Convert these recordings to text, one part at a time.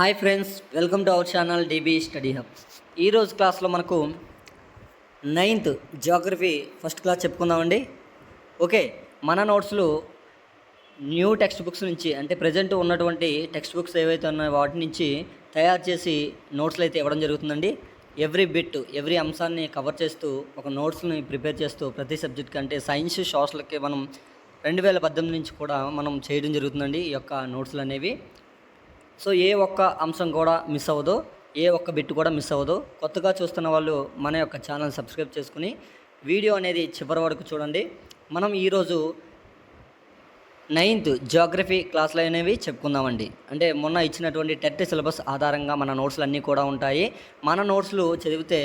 Hi friends welcome to our channel DB study hub. ఈరోజు క్లాస్లో మనకు నైన్త్ జాగ్రఫీ ఫస్ట్ క్లాస్ చెప్పుకుందామండి. Okay మన నోట్స్లు న్యూ టెక్స్ట్ బుక్స్ నుంచి అంటే ప్రజెంట్ ఉన్నటువంటి టెక్స్ట్ బుక్స్ ఏవైతే ఉన్నాయో వాటి నుంచి తయారు చేసి నోట్స్లు అయితే ఇవ్వడం జరుగుతుందండి. ఎవ్రీ బిట్ ఎవ్రీ అంశాన్ని కవర్ చేస్తూ ఒక నోట్స్ని ప్రిపేర్ చేస్తూ ప్రతి సబ్జెక్ట్ కంటే సైన్స్ సోషల్కి మనం రెండు వేల పద్దెనిమిది నుంచి కూడా మనం చేయడం జరుగుతుందండి ఈ యొక్క నోట్స్లు అనేవి. సో ఏ ఒక్క అంశం కూడా మిస్ అవ్వదు ఏ ఒక్క బిట్ కూడా మిస్ అవ్వదు. కొత్తగా చూస్తున్న వాళ్ళు మన యొక్క ఛానల్ సబ్స్క్రైబ్ చేసుకుని వీడియో అనేది చివరి వరకు చూడండి. మనం ఈరోజు నైన్త్ జోగ్రఫీ క్లాసులు అనేవి చెప్పుకుందామండి. అంటే మొన్న ఇచ్చినటువంటి టెట్ సిలబస్ ఆధారంగా మన నోట్స్లు అన్నీ కూడా ఉంటాయి. మన నోట్స్లు చదివితే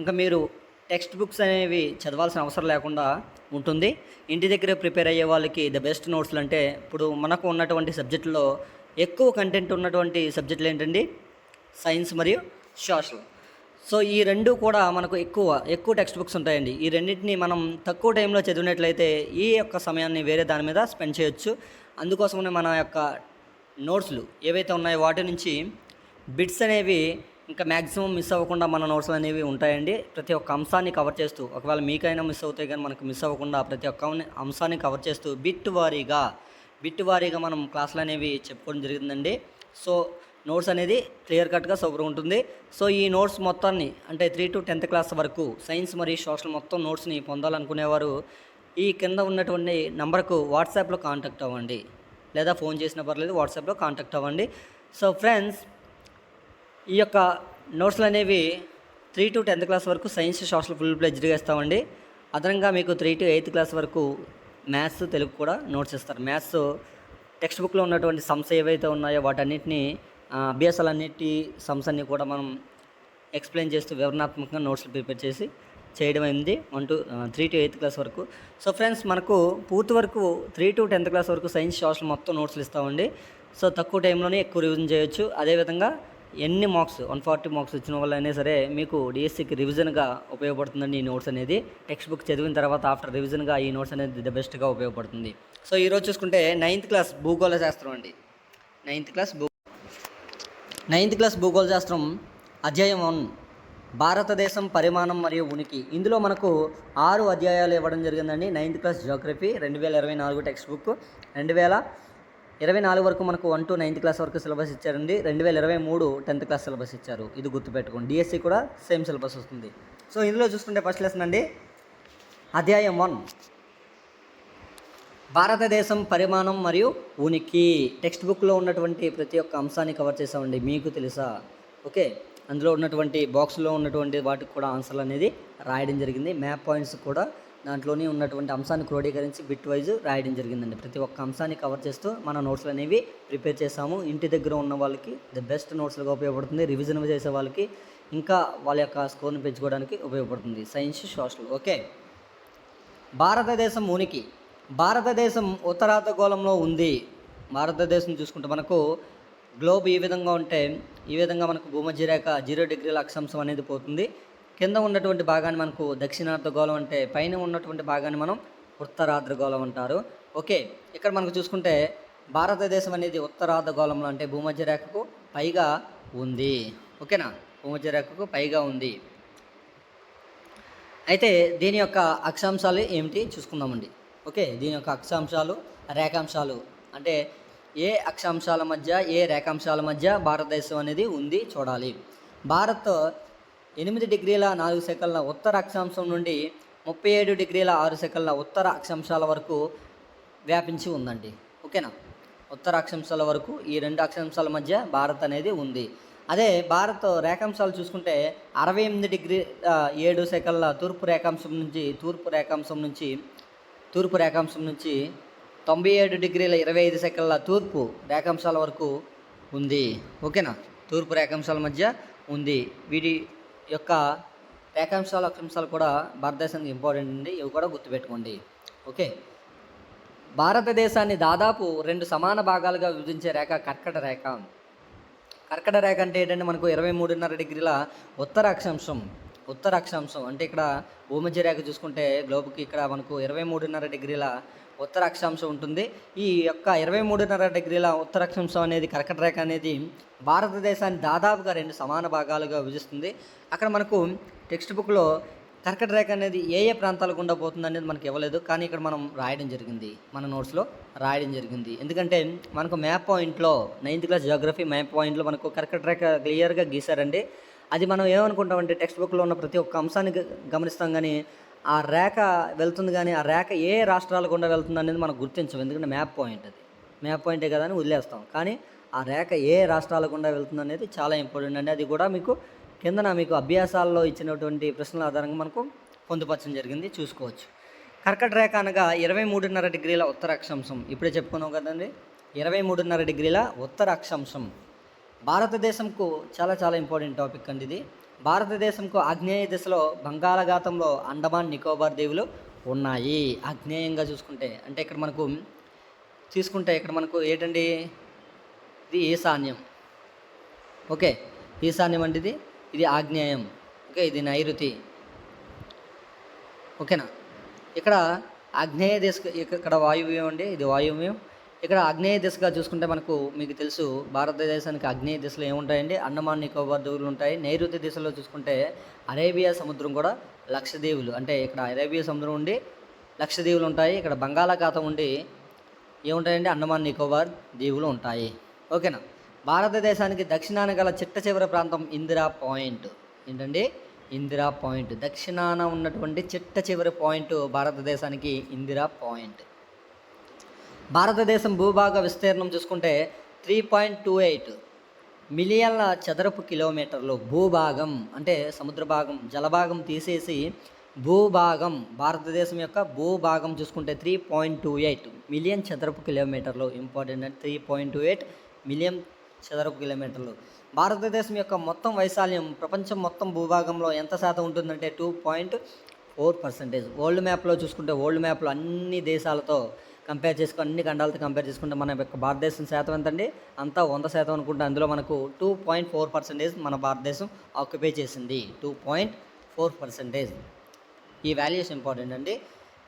ఇంకా మీరు టెక్స్ట్ బుక్స్ అనేవి చదవాల్సిన అవసరం లేకుండా ఉంటుంది. ఇంటి దగ్గర ప్రిపేర్ అయ్యే వాళ్ళకి ద బెస్ట్ నోట్స్లు అంటే ఇప్పుడు మనకు ఉన్నటువంటి సబ్జెక్టులో ఎక్కువ కంటెంట్ ఉన్నటువంటి సబ్జెక్టులు ఏంటండి? సైన్స్ మరియు సోషల్ సో ఈ రెండు కూడా మనకు ఎక్కువ ఎక్కువ టెక్స్ట్ బుక్స్ ఉంటాయండి. ఈ రెండింటిని మనం తక్కువ టైంలో చదివినట్లయితే ఈ యొక్క సమయాన్ని వేరే దాని మీద స్పెండ్ చేయొచ్చు. అందుకోసమనే మన యొక్క నోట్స్లు ఏవైతే ఉన్నాయో వాటి నుంచి బిట్స్ అనేవి ఇంకా మ్యాక్సిమం మిస్ అవ్వకుండా మన నోట్స్లు అనేవి ఉంటాయండి. ప్రతి ఒక్క అంశాన్ని కవర్ చేస్తూ ఒకవేళ మీకైనా మిస్ అవుతాయి కానీ మనకు మిస్ అవ్వకుండా ప్రతి ఒక్క అంశాన్ని కవర్ చేస్తూ బిట్ వారీగా బిట్ వారీగా మనం క్లాసులు అనేవి చెప్పుకోవడం జరిగిందండి. సో నోట్స్ అనేది క్లియర్ కట్గా సౌకర్యం ఉంటుంది. సో ఈ నోట్స్ మొత్తాన్ని అంటే త్రీ టు టెన్త్ క్లాస్ వరకు సైన్స్ మరియు సోషల్ మొత్తం నోట్స్ని పొందాలనుకునేవారు. ఈ కింద ఉన్నటువంటి నెంబర్కు వాట్సాప్లో కాంటాక్ట్ అవ్వండి. లేదా ఫోన్ చేసిన పర్లేదు వాట్సాప్లో కాంటాక్ట్ అవ్వండి. సో ఫ్రెండ్స్ ఈ యొక్క నోట్స్లు అనేవి త్రీ టు టెన్త్ క్లాస్ వరకు సైన్స్ సోషల్ ఫుల్ ప్లెజ్డ్గా ఇస్తామండి. అదనంగా మీకు త్రీ టు ఎయిత్ క్లాస్ వరకు మ్యాథ్స్ తెలుగు కూడా నోట్స్ ఇస్తారు. మ్యాథ్స్ టెక్స్ట్ బుక్లో ఉన్నటువంటి సమ్స్ ఏవైతే ఉన్నాయో వాటన్నిటిని ఆ, అభ్యాసాలన్నిటి సమ్స్ అన్ని కూడా మనం ఎక్స్ప్లెయిన్ చేస్తూ వివరణాత్మకంగా నోట్స్లు ప్రిపేర్ చేసి చేయడం అయింది one two three to eighth class వరకు. సో ఫ్రెండ్స్ మనకు పూర్తి వరకు త్రీ టు టెన్త్ క్లాస్ వరకు సైన్స్ సోషల్ మొత్తం నోట్స్లు ఇస్తామండి. సో తక్కువ టైంలోనే ఎక్కువ రివిజన్ చేయొచ్చు. అదేవిధంగా ఎన్ని మార్క్స్ వన్ ఫార్టీ మార్క్స్ వచ్చిన వాళ్ళు సరే మీకు డిఎస్సికి రివిజన్గా ఉపయోగపడుతుందండి ఈ నోట్స్ అనేది. టెక్స్ట్ బుక్ చదివిన తర్వాత ఆఫ్టర్ రివిజన్గా ఈ నోట్స్ అనేది ద బెస్ట్గా ఉపయోగపడుతుంది. సో ఈరోజు చూసుకుంటే నైన్త్ క్లాస్ భూగోళ శాస్త్రం అండి. నైన్త్ క్లాస్ భూ నైన్త్ క్లాస్ భూగోళ శాస్త్రం అధ్యాయం వన్ భారతదేశం పరిమాణం మరియు ఉనికి. ఇందులో మనకు ఆరు అధ్యాయాలు ఇవ్వడం జరిగిందండి. నైన్త్ క్లాస్ జియోగ్రఫీ రెండు వేల ఇరవై నాలుగు టెక్స్ట్ బుక్ రెండు వేల ఇరవై నాలుగు వరకు మనకు వన్ టు నైన్త్ క్లాస్ వరకు సిలబస్ ఇచ్చారండి. రెండు వేల ఇరవై మూడు టెన్త్ క్లాస్ సిలబస్ ఇచ్చారు. ఇది గుర్తుపెట్టుకోండి. డిఎస్సి కూడా సేమ్ సిలబస్ వస్తుంది. సో ఇందులో చూసుకుంటే ఫస్ట్ లెసన్ అండి. అధ్యాయం వన్. భారతదేశం పరిమాణం మరియు ఉనికి. టెక్స్ట్ బుక్లో ఉన్నటువంటి ప్రతి ఒక్క అంశాన్ని కవర్ చేసామండి మీకు తెలుసా? ఓకే? అందులో ఉన్నటువంటి బాక్స్లో ఉన్నటువంటి వాటికి కూడా ఆన్సర్లు అనేది రాయడం జరిగింది. మ్యాప్ పాయింట్స్ కూడా దాంట్లోనే ఉన్నటువంటి అంశాన్ని క్రోడీకరించి బిట్ వైజ్ రాయడం జరిగిందండి. ప్రతి ఒక్క అంశాన్ని కవర్ చేస్తూ మన నోట్స్లు అనేవి ప్రిపేర్ చేసాము. ఇంటి దగ్గర ఉన్న వాళ్ళకి ద బెస్ట్ నోట్స్లుగా ఉపయోగపడుతుంది. రివిజన్ చేసే వాళ్ళకి ఇంకా వాళ్ళ యొక్క స్కోర్ని పెంచుకోవడానికి ఉపయోగపడుతుంది. Science social. ఓకే. భారతదేశం ఉనికి. భారతదేశం ఉత్తరార్ధగోళంలో ఉంది. భారతదేశం చూసుకుంటే మనకు గ్లోబ్ ఈ విధంగా ఉంటే ఈ విధంగా మనకు భూమధ్య రేఖ జీరో డిగ్రీల అక్షాంశం అనేది పోతుంది. కింద ఉన్నటువంటి భాగాన్ని మనకు దక్షిణార్ధగోళం అంటే పైన ఉన్నటువంటి భాగాన్ని మనం ఉత్తరార్ధగోళం అంటారు. ఓకే ఇక్కడ మనకు చూసుకుంటే భారతదేశం అనేది ఉత్తరార్ధగోళంలో అంటే భూమధ్య రేఖకు పైగా ఉంది. ఓకేనా? భూమధ్య రేఖకు పైగా ఉంది. అయితే దీని యొక్క అక్షాంశాలు ఏమిటి చూసుకుందామండి. ఓకే దీని యొక్క అక్షాంశాలు రేఖాంశాలు. అంటే ఏ అక్షాంశాల మధ్య ఏ రేఖాంశాల మధ్య భారతదేశం అనేది ఉంది చూడాలి. భారత్ ఎనిమిది డిగ్రీల నాలుగు సెకన్ల ఉత్తర అక్షాంశం నుండి ముప్పై ఏడు డిగ్రీల ఆరు సెకన్ల ఉత్తర అక్షాంశాల వరకు వ్యాపించి ఉందండి. ఓకేనా? ఉత్తర అక్షాంశాల వరకు ఈ రెండు అక్షాంశాల మధ్య భారత్ అనేది ఉంది. అదే భారత్ రేఖాంశాలు చూసుకుంటే అరవై ఎనిమిది డిగ్రీ ఏడు సెకన్ల తూర్పు రేఖాంశం నుంచి తూర్పు రేఖాంశం నుంచి తూర్పు రేఖాంశం నుంచి తొంభై ఏడు డిగ్రీల ఇరవై ఐదు సెకన్ల తూర్పు రేఖాంశాల వరకు ఉంది. ఓకేనా? తూర్పు రేఖాంశాల మధ్య ఉంది. వీటి యొక్క రేఖాంశాలు అక్షాంశాలు కూడా భారతదేశానికి ఇంపార్టెంట్ అండి. ఇవి కూడా గుర్తుపెట్టుకోండి. ఓకే? భారతదేశాన్ని దాదాపు రెండు సమాన భాగాలుగా విభజించే రేఖ కర్కట రేఖ. కర్కట రేఖ అంటే ఏంటంటే మనకు ఇరవై మూడున్నర డిగ్రీల ఉత్తర అక్షాంశం. ఉత్తర అక్షాంశం అంటే ఇక్కడ భూమధ్య రేఖ చూసుకుంటే గ్లోబ్కి ఇక్కడ మనకు ఇరవై మూడున్నర డిగ్రీల ఉత్తర అక్షాంశం ఉంటుంది. ఈ యొక్క ఇరవై మూడున్నర డిగ్రీల ఉత్తర అక్షాంశం అనేది కర్కట రేఖ అనేది భారతదేశాన్ని దాదాపుగా రెండు సమాన భాగాలుగా విభజిస్తుంది. అక్కడ మనకు టెక్స్ట్ బుక్లో కర్కట రేఖ అనేది ఏ ఏ ప్రాంతాల గుండా పోతుంది అనేది మనకి ఇవ్వలేదు. కానీ ఇక్కడ మనం రాయడం జరిగింది. మన నోట్స్లో రాయడం జరిగింది. ఎందుకంటే మనకు మ్యాప్ పాయింట్లో నైన్త్ క్లాస్ జియోగ్రఫీ మ్యాప్ పాయింట్లో మనకు కర్కట రేఖ క్లియర్గా గీశారండి. అది మనం ఏమనుకుంటామంటే టెక్స్ట్ బుక్లో ఉన్న ప్రతి ఒక్క అంశాన్ని గమనిస్తాం. కానీ ఆ రేఖ వెళ్తుంది కానీ ఆ రేఖ ఏ రాష్ట్రాల గుండా వెళ్తుంది అనేది మనం గుర్తించం. ఎందుకంటే మ్యాప్ పాయింట్ అది. మ్యాప్ పాయింటే కదా అని వదిలేస్తాం. కానీ ఆ రేఖ ఏ రాష్ట్రాల గుండా వెళ్తుంది అనేది చాలా ఇంపార్టెంట్ అండి. అది కూడా మీకు కిందన మీకు అభ్యాసాల్లో ఇచ్చినటువంటి ప్రశ్నల ఆధారంగా మనకు పొందుపరచడం జరిగింది. చూసుకోవచ్చు. కర్కట రేఖ అనగా ఇరవై మూడున్నర డిగ్రీల ఉత్తర అక్షాంశం ఇప్పుడే చెప్పుకున్నాం కదండి. ఇరవై మూడున్నర డిగ్రీల ఉత్తర అక్షాంశం భారతదేశంకు చాలా చాలా ఇంపార్టెంట్ టాపిక్ అండి ఇది. భారతదేశంకు ఆగ్నేయ దిశలో బంగాళాఖాతంలో అండమాన్ నికోబార్ దీవులు ఉన్నాయి. ఆగ్నేయంగా చూసుకుంటే అంటే ఇక్కడ మనకు తీసుకుంటే ఇక్కడ మనకు ఏంటండి? ఇది ఈశాన్యం. ఓకే ఈశాన్యం అంటే ఇది ఇది ఆగ్నేయం. ఓకే ఇది నైరుతి. ఓకేనా? ఇక్కడ ఆగ్నేయ దేశ ఇక్కడ వాయువ్యం అండి ఇది వాయువ్యం. ఇక్కడ ఆగ్నేయ దిశగా చూసుకుంటే మనకు మీకు తెలుసు భారతదేశానికి ఆగ్నేయ దిశలో ఏముంటాయండి? అండమాన్ నికోబార్ దీవులు ఉంటాయి. నైరుతి దిశలో చూసుకుంటే అరేబియా సముద్రం కూడా లక్షదీవులు అంటే ఇక్కడ అరేబియా సముద్రం ఉండి లక్షదీవులు ఉంటాయి. ఇక్కడ బంగాళాఖాతం ఉండి ఏముంటాయండి? అండమాన్ నికోబార్ దీవులు ఉంటాయి. ఓకేనా? భారతదేశానికి దక్షిణాన గల చిట్ట చివరి ప్రాంతం ఇందిరా పాయింట్. ఏంటండి? ఇందిరా పాయింట్. దక్షిణాన ఉన్నటువంటి చిట్ట చివరి పాయింట్ భారతదేశానికి ఇందిరా పాయింట్. భారతదేశం భూభాగ విస్తీర్ణం చూసుకుంటే త్రీ పాయింట్ టూ ఎయిట్ మిలియన్ల చదరపు కిలోమీటర్లు భూభాగం అంటే సముద్ర భాగం జలభాగం తీసేసి భూభాగం భారతదేశం యొక్క భూభాగం చూసుకుంటే three point two eight million చదరపు కిలోమీటర్లు. ఇంపార్టెంట్ అంటే three point two eight million చదరపు కిలోమీటర్లు. భారతదేశం యొక్క మొత్తం వైశాల్యం ప్రపంచం మొత్తం భూభాగంలో ఎంత శాతం ఉంటుందంటే two point four percentage world మ్యాప్లో చూసుకుంటే వరల్డ్ మ్యాప్లో అన్ని దేశాలతో కంపేర్ చేసుకుని అన్ని ఖండాలతో కంపేర్ చేసుకుంటే మన యొక్క భారతదేశం శాతం ఎంతండి? అంతా వంద శాతం అనుకుంటే అందులో మనకు టూ పాయింట్ ఫోర్ పర్సెంటేజ్ మన భారతదేశం ఆక్యుపై చేసింది. టూ పాయింట్ ఫోర్ పర్సెంటేజ్ ఈ వాల్యూస్ ఇంపార్టెంట్ అండి.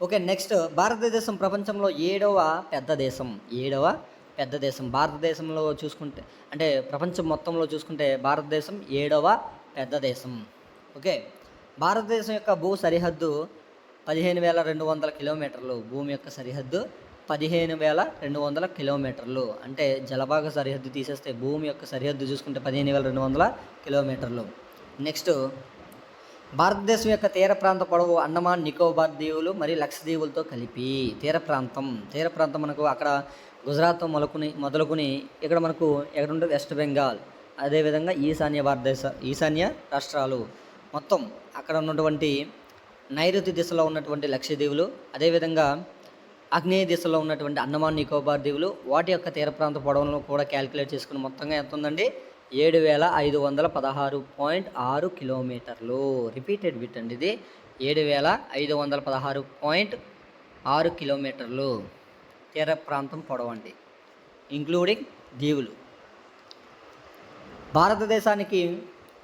ఓకే నెక్స్ట్ భారతదేశం ప్రపంచంలో ఏడవ పెద్ద దేశం. ఏడవ పెద్ద దేశం. భారతదేశంలో చూసుకుంటే అంటే ప్రపంచం మొత్తంలో చూసుకుంటే భారతదేశం ఏడవ పెద్ద దేశం. ఓకే భారతదేశం యొక్క భూ సరిహద్దు పదిహేను వేల రెండు వందల కిలోమీటర్లు. భూమి యొక్క సరిహద్దు పదిహేను వేల రెండు వందల కిలోమీటర్లు. అంటే జలభాగ సరిహద్దు తీసేస్తే భూమి యొక్క సరిహద్దు చూసుకుంటే పదిహేను వేల రెండు వందల కిలోమీటర్లు. నెక్స్ట్ భారతదేశం యొక్క తీర ప్రాంత పొడవు అండమాన్ నికోబార్ దీవులు మరియు లక్షద్వీపులతో కలిపి. తీర ప్రాంతం తీర ప్రాంతం మనకు అక్కడ గుజరాత్ మొలకుని మొదలుకుని ఇక్కడ మనకు ఎక్కడ ఉంటుంది? వెస్ట్ బెంగాల్. అదేవిధంగా ఈశాన్య భారతదేశ ఈశాన్య రాష్ట్రాలు. మొత్తం అక్కడ ఉన్నటువంటి నైరుతి దిశలో ఉన్నటువంటి లక్షద్వీపులు అదేవిధంగా ఆగ్నేయ దిశలో ఉన్నటువంటి అండమాన్ నికోబార్ దీవులు వాటి యొక్క తీర ప్రాంత పొడవులను కూడా క్యాలిక్యులేట్ చేసుకుని మొత్తంగా ఎంత ఉందండి ఏడు వేల ఐదు వందల పదహారు పాయింట్ ఆరు కిలోమీటర్లు. రిపీటెడ్ బిట్ అండి ఇది. ఏడు వేల ఐదు వందల పదహారు పాయింట్ ఆరు కిలోమీటర్లు. తీర ప్రాంతం పొడవండి. ఇంక్లూడింగ్ దీవులు. భారతదేశానికి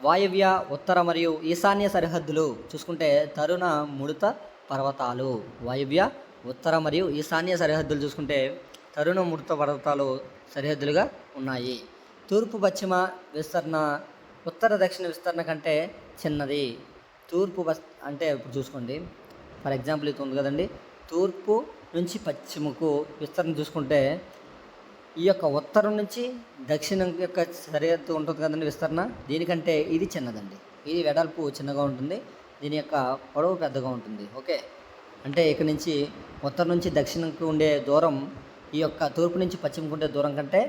వాయవ్య ఉత్తర మరియు ఈశాన్య సరిహద్దులు చూసుకుంటే తరుణ ముడత పర్వతాలు. వాయవ్య ఉత్తర మరియు ఈశాన్య సరిహద్దులు చూసుకుంటే తరుణ మృత పర్వతాలు సరిహద్దులుగా ఉన్నాయి. తూర్పు పశ్చిమ విస్తరణ ఉత్తర దక్షిణ విస్తరణ కంటే చిన్నది. తూర్పు అంటే ఇప్పుడు చూసుకోండి. ఫర్ ఎగ్జాంపుల్ ఇది ఉంది కదండి. తూర్పు నుంచి పశ్చిమకు విస్తరణ చూసుకుంటే ఈ యొక్క ఉత్తరం నుంచి దక్షిణం యొక్క సరిహద్దు ఉంటుంది కదండి విస్తరణ. దీనికంటే ఇది చిన్నదండి. ఇది వెడల్పు చిన్నగా ఉంటుంది. దీని యొక్క పొడవు పెద్దగా ఉంటుంది. ఓకే? అంటే ఇక్కడ నుంచి ఉత్తరం నుంచి దక్షిణంకి ఉండే దూరం ఈ యొక్క తూర్పు నుంచి పశ్చిమకు ఉండే దూరం కంటే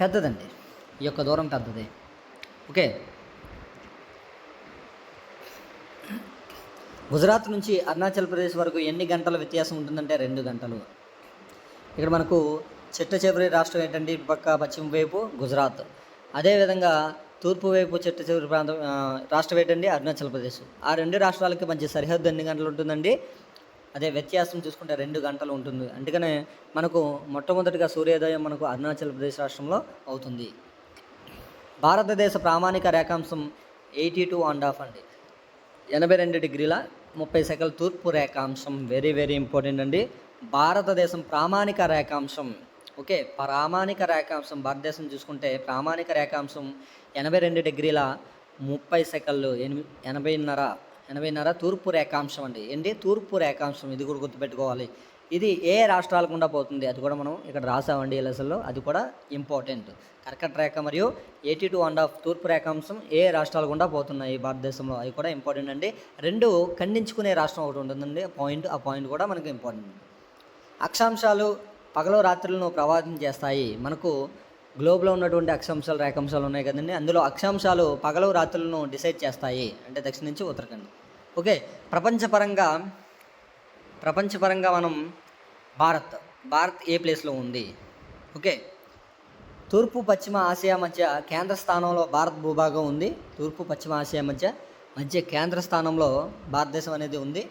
పెద్దదండి. ఈ యొక్క దూరం పెద్దది. ఓకే. గుజరాత్ నుంచి అరుణాచల్ ప్రదేశ్ వరకు ఎన్ని గంటల వ్యత్యాసం ఉంటుందంటే రెండు గంటలు. ఇక్కడ మనకు చిట్ట చివరి రాష్ట్రం ఏంటంటే పక్క పశ్చిమ వైపు గుజరాత్. అదేవిధంగా తూర్పు వైపు చిట్ట చివరి ప్రాంతం రాష్ట్రం ఏంటండి? అరుణాచల్ ప్రదేశ్. ఆ రెండు రాష్ట్రాలకి మంచి సరిహద్దు ఎన్ని గంటలు ఉంటుందండి? అదే వ్యత్యాసం చూసుకుంటే రెండు గంటలు ఉంటుంది. అందుకనే మనకు మొట్టమొదటిగా సూర్యోదయం మనకు అరుణాచల్ ప్రదేశ్ రాష్ట్రంలో అవుతుంది. భారతదేశ ప్రామాణిక రేఖాంశం ఎయిటీ టూ అండ్ హాఫ్ అండి. ఎనభై రెండు డిగ్రీల ముప్పై సెకల తూర్పు రేఖాంశం వెరీ వెరీ ఇంపార్టెంట్ అండి. భారతదేశం ప్రామాణిక రేఖాంశం ఓకే ప్రామాణిక రేఖాంశం భారతదేశం చూసుకుంటే ప్రామాణిక రేఖాంశం ఎనభై రెండు డిగ్రీల ముప్పై సెకన్లు ఎనిమిది ఎనభైన్నర ఎనభైన్నర తూర్పు రేఖాంశం అండి. ఏంటి? తూర్పు రేఖాంశం. ఇది కూడా గుర్తుపెట్టుకోవాలి. ఇది ఏ రాష్ట్రాల గుండా పోతుంది? అది కూడా మనం ఇక్కడ రాసామండి ఎలసల్లో అది కూడా ఇంపార్టెంట్. కర్కట రేఖ మరియు ఎయిటీ టూ అండ్ హాఫ్ తూర్పు రేఖాంశం ఏ రాష్ట్రాల గుండా పోతున్నాయి భారతదేశంలో? అవి కూడా ఇంపార్టెంట్ అండి. రెండు ఖండించుకునే రాష్ట్రం ఒకటి ఉంటుందండి. పాయింట్ ఆ పాయింట్ కూడా మనకు ఇంపార్టెంట్. అక్షాంశాలు పగలు రాత్రులను ప్రభావితం చేస్తాయి. మనకు గ్లోబ్లో ఉన్నటువంటి అక్షాంశాలు రేఖాంశాలు ఉన్నాయి కదండి. అందులో అక్షాంశాలు పగలు రాత్రులను డిసైడ్ చేస్తాయి అంటే దక్షిణ నుంచి ఉత్తరాఖండ్. ఓకే ప్రపంచపరంగా ప్రపంచపరంగా మనం భారత్ భారత్ ఏ ప్లేస్లో ఉంది? ఓకే తూర్పు పశ్చిమ ఆసియా మధ్య కేంద్ర స్థానంలో భారత్ భూభాగం ఉంది. తూర్పు పశ్చిమ ఆసియా మధ్య మధ్య కేంద్ర స్థానంలో భారతదేశం అనేది ఉంది.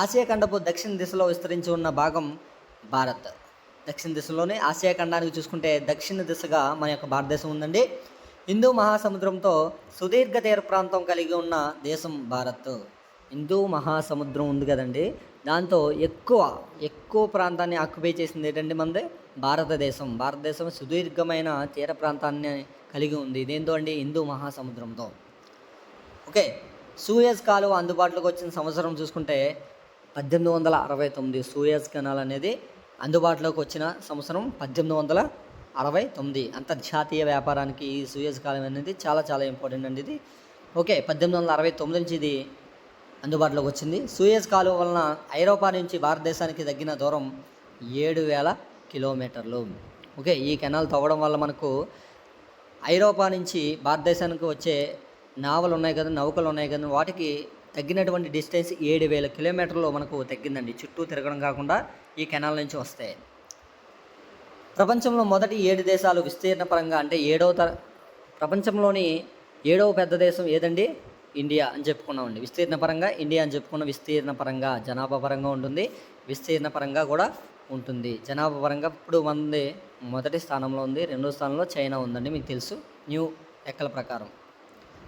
ఆసియా ఖండపు దక్షిణ దిశలో విస్తరించి ఉన్న భాగం భారత్. దక్షిణ దిశలోనే ఆసియా ఖండానికి చూసుకుంటే దక్షిణ దిశగా మన యొక్క భారతదేశం ఉందండి. హిందూ మహాసముద్రంతో సుదీర్ఘ తీర ప్రాంతం కలిగి ఉన్న దేశం భారత్. హిందూ మహాసముద్రం ఉంది కదండి. దాంతో ఎక్కువ ఎక్కువ ప్రాంతాన్ని ఆక్యుపై చేసింది ఏంటంటే మనది భారతదేశం. భారతదేశం సుదీర్ఘమైన తీర ప్రాంతాన్ని కలిగి ఉంది. దేంతో అండి హిందూ మహాసముద్రంతో. ఓకే సూయజ్ కాలువ అందుబాటులోకి వచ్చిన సంవత్సరం చూసుకుంటే పద్దెనిమిది వందల అరవై తొమ్మిది సూయజ్ కెనాల్ అనేది అందుబాటులోకి వచ్చిన సంవత్సరం పద్దెనిమిది వందల అరవై తొమ్మిది అంతర్జాతీయ వ్యాపారానికి ఈ సూయజ్ కాలం అనేది చాలా చాలా ఇంపార్టెంట్ అండి ఇది. ఓకే పద్దెనిమిది వందల అరవై తొమ్మిది నుంచి ఇది అందుబాటులోకి వచ్చింది. సూయజ్ కాలువ వలన ఐరోపా నుంచి భారతదేశానికి తగ్గిన దూరం ఏడు వేల కిలోమీటర్లు. ఓకే ఈ కెనాల్ తవ్వడం వల్ల మనకు ఐరోపా నుంచి భారతదేశానికి వచ్చే నావలు ఉన్నాయి కదా నౌకలు ఉన్నాయి కదా వాటికి తగ్గినటువంటి డిస్టెన్స్ ఏడు వేల కిలోమీటర్లు మనకు తగ్గిందండి. చుట్టూ తిరగడం కాకుండా ఈ కెనాల్ నుంచి వస్తాయి ప్రపంచంలో మొదటి ఏడు దేశాలు విస్తీర్ణ పరంగా అంటే ఏడవ తర ప్రపంచంలోని ఏడవ పెద్ద దేశం ఏదండి? ఇండియా అని చెప్పుకున్నామండి. విస్తీర్ణ పరంగా ఇండియా అని చెప్పుకున్న విస్తీర్ణ పరంగా జనాభా పరంగా ఉంటుంది. విస్తీర్ణ పరంగా కూడా ఉంటుంది. జనాభా పరంగా ఇప్పుడు మంది మొదటి స్థానంలో ఉంది. రెండో స్థానంలో చైనా ఉందండి. మీకు తెలుసు. న్యూ లెక్కల ప్రకారం.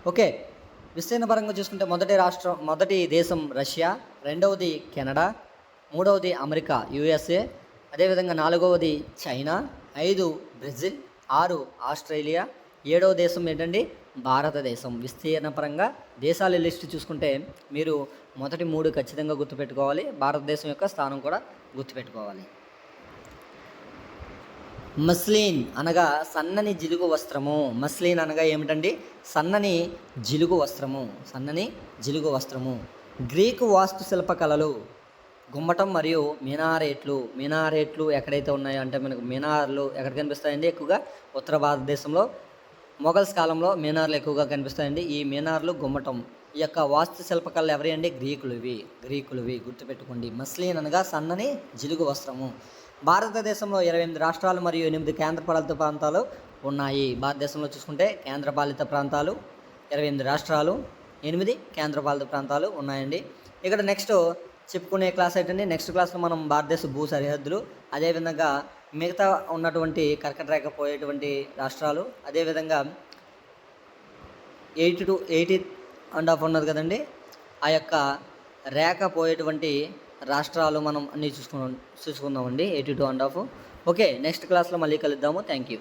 ఓకే. విస్తీర్ణ పరంగా చూసుకుంటే మొదటి రాష్ట్రం మొదటి దేశం రష్యా రెండవది కెనడా మూడవది అమెరికా యుఎస్ఏ. అదేవిధంగా నాలుగవది చైనా ఐదు బ్రెజిల్ ఆరు ఆస్ట్రేలియా. ఏడవ దేశం ఏంటండి? భారతదేశం. విస్తీర్ణ పరంగా దేశాల లిస్టు చూసుకుంటే మీరు మొదటి మూడు ఖచ్చితంగా గుర్తుపెట్టుకోవాలి. భారతదేశం యొక్క స్థానం కూడా గుర్తుపెట్టుకోవాలి. మస్లిన్ అనగా సన్నని జిలుగు వస్త్రము. మస్లిన్ అనగా ఏమిటండి? సన్నని జిలుగు వస్త్రము. సన్నని జిలుగు వస్త్రము. గ్రీకు వాస్తుశిల్ప కళలు. గుమ్మటం మరియు మినారేట్లు మినారేట్లు ఎక్కడైతే ఉన్నాయో అంటే మనకు మినార్లు ఎక్కడ కనిపిస్తాయండి? ఎక్కువగా ఉత్తర భారతదేశంలో మొఘల్స్ కాలంలో మీనార్లు ఎక్కువగా కనిపిస్తాయండి. ఈ మీనార్లు గుమ్మటం. ఈ యొక్క వాస్తు శిల్పకళలు ఎవరి అండి? గ్రీకులువి. గ్రీకులువి గుర్తుపెట్టుకోండి. మస్లీన్ అనగా సన్నని జిలుగు వస్త్రము. భారతదేశంలో ఇరవై ఎనిమిది రాష్ట్రాలు మరియు ఎనిమిది కేంద్రపాలిత ప్రాంతాలు ఉన్నాయి. భారతదేశంలో చూసుకుంటే కేంద్రపాలిత ప్రాంతాలు ఇరవై ఎనిమిది రాష్ట్రాలు ఎనిమిది కేంద్రపాలిత ప్రాంతాలు ఉన్నాయండి. ఇక్కడ నెక్స్ట్ చెప్పుకునే క్లాస్ అయితే నెక్స్ట్ క్లాస్లో మనం భారతదేశ భూ సరిహద్దులు అదేవిధంగా మిగతా ఉన్నటువంటి కర్కట రేఖ పోయేటువంటి రాష్ట్రాలు అదేవిధంగా eighty two eighty and half ఉన్నది కదండి ఆ యొక్క రేఖ పోయేటువంటి రాష్ట్రాలు మనం అన్నీ చూసుకున్నాం చూసుకుందామండి eighty two and half okay next క్లాస్లో మళ్ళీ కలుద్దాము. Thank you